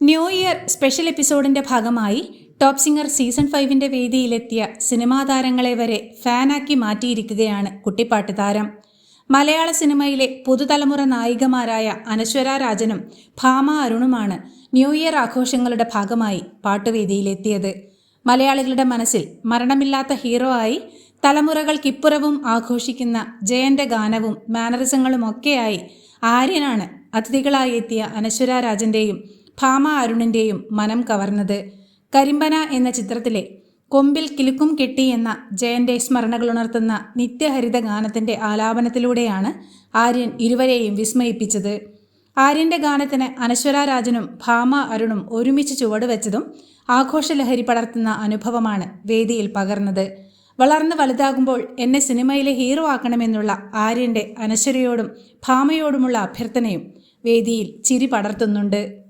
New year special എപ്പിസോഡിന്റെ ഭാഗമായി top singer season ഫൈവിന്റെ വേദിയിലെത്തിയ സിനിമാ താരങ്ങളെ വരെ ഫാനാക്കി മാറ്റിയിരിക്കുകയാണ് കുട്ടിപ്പാട്ട് താരം. മലയാള സിനിമയിലെ പുതുതലമുറ നായികമാരായ അനശ്വര രാജനും ഭാമ അരുണുമാണ് ന്യൂ ഇയർ ആഘോഷങ്ങളുടെ ഭാഗമായി പാട്ടുവേദിയിലെത്തിയത്. മലയാളികളുടെ മനസ്സിൽ മരണമില്ലാത്ത ഹീറോ ആയി തലമുറകൾക്കിപ്പുറവും ആഘോഷിക്കുന്ന ജയന്റെ ഗാനവും മാനറിസങ്ങളുമൊക്കെയായി ആര്യനാണ് അതിഥികളായി എത്തിയ അനശ്വര രാജന്റെയും ഭാമ അരുണിന്റെയും മനം കവർന്നത് കരിമ്പന എന്ന ചിത്രത്തിലെ കൊമ്പിൽ കിലുക്കും കെട്ടി എന്ന ജയന്റെ സ്മരണകളുണർത്തുന്ന നിത്യഹരിത ഗാനത്തിന്റെ ആലാപനത്തിലൂടെയാണ് ആര്യൻ ഇരുവരെയും വിസ്മയിപ്പിച്ചത്. ആര്യന്റെ ഗാനത്തിന് അനശ്വര രാജനും ഭാമ അരുണും ഒരുമിച്ച് ചുവടുവെച്ചതും ആഘോഷലഹരി പടർത്തുന്ന അനുഭവമാണ് വേദിയിൽ പകർന്നത്. വളർന്ന് വലുതാകുമ്പോൾ എന്നെ സിനിമയിലെ ഹീറോ ആക്കണമെന്നുള്ള ആര്യന്റെ അനശ്വരയോടും ഭാമയോടുമുള്ള അഭ്യർത്ഥനയും വേദിയിൽ ചിരി പടർത്തുന്നുണ്ട്.